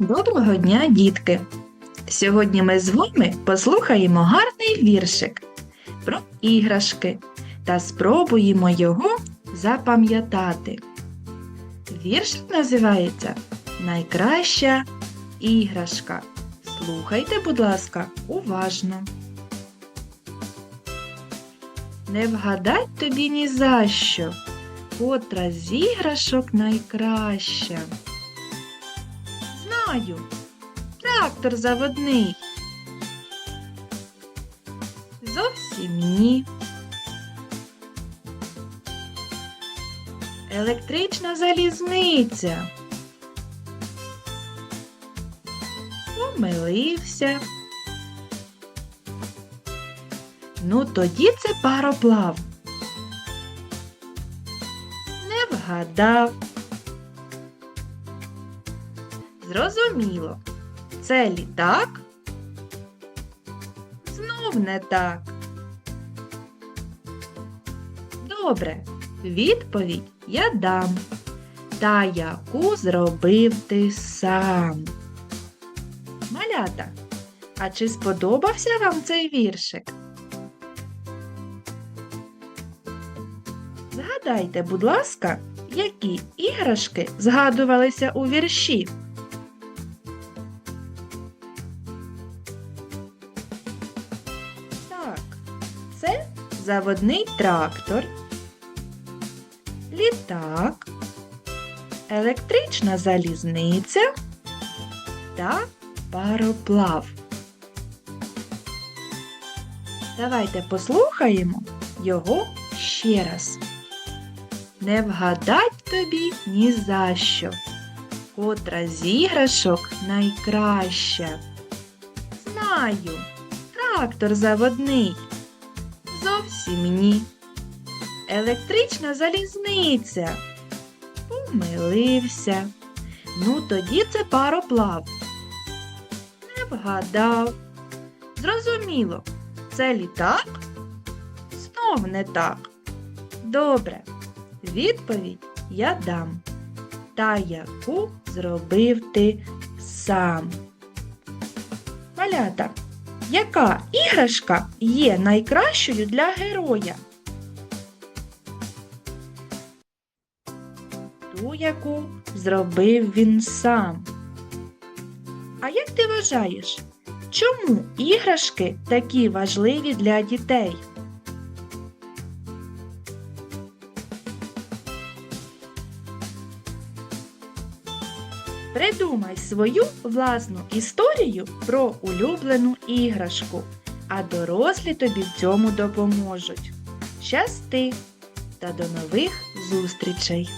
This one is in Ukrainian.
Доброго дня, дітки! Сьогодні ми з вами послухаємо гарний віршик про іграшки та спробуємо його запам'ятати. Віршик називається Найкраща іграшка. Слухайте, будь ласка, уважно. Не вгадай тобі ні за що, котра з іграшок найкраща. Знаю, трактор заводний. Зовсім ні. Електрична залізниця. Помилився. Ну, тоді це пароплав. Не вгадав. Зрозуміло. Це літак? Знов не так. Добре, відповідь я дам. Та яку зробив ти сам. Малята, а чи сподобався вам цей віршик? Згадайте, будь ласка, які іграшки згадувалися у вірші. Це заводний трактор, літак, електрична залізниця та пароплав. Давайте послухаємо його ще раз. Не вгадать тобі ні за що, котра з іграшок найкраща. Знаю, трактор заводний. Зовсім ні. Електрична залізниця. Помилився. Ну, тоді це пароплав. Не вгадав. Зрозуміло, це літак? Знов не так. Добре. Відповідь я дам. Та яку зробив ти сам. Малята, яка іграшка є найкращою для героя? Ту, яку зробив він сам. А як ти вважаєш, чому іграшки такі важливі для дітей? Придумай свою власну історію про улюблену іграшку, а дорослі тобі в цьому допоможуть. Щасти та до нових зустрічей!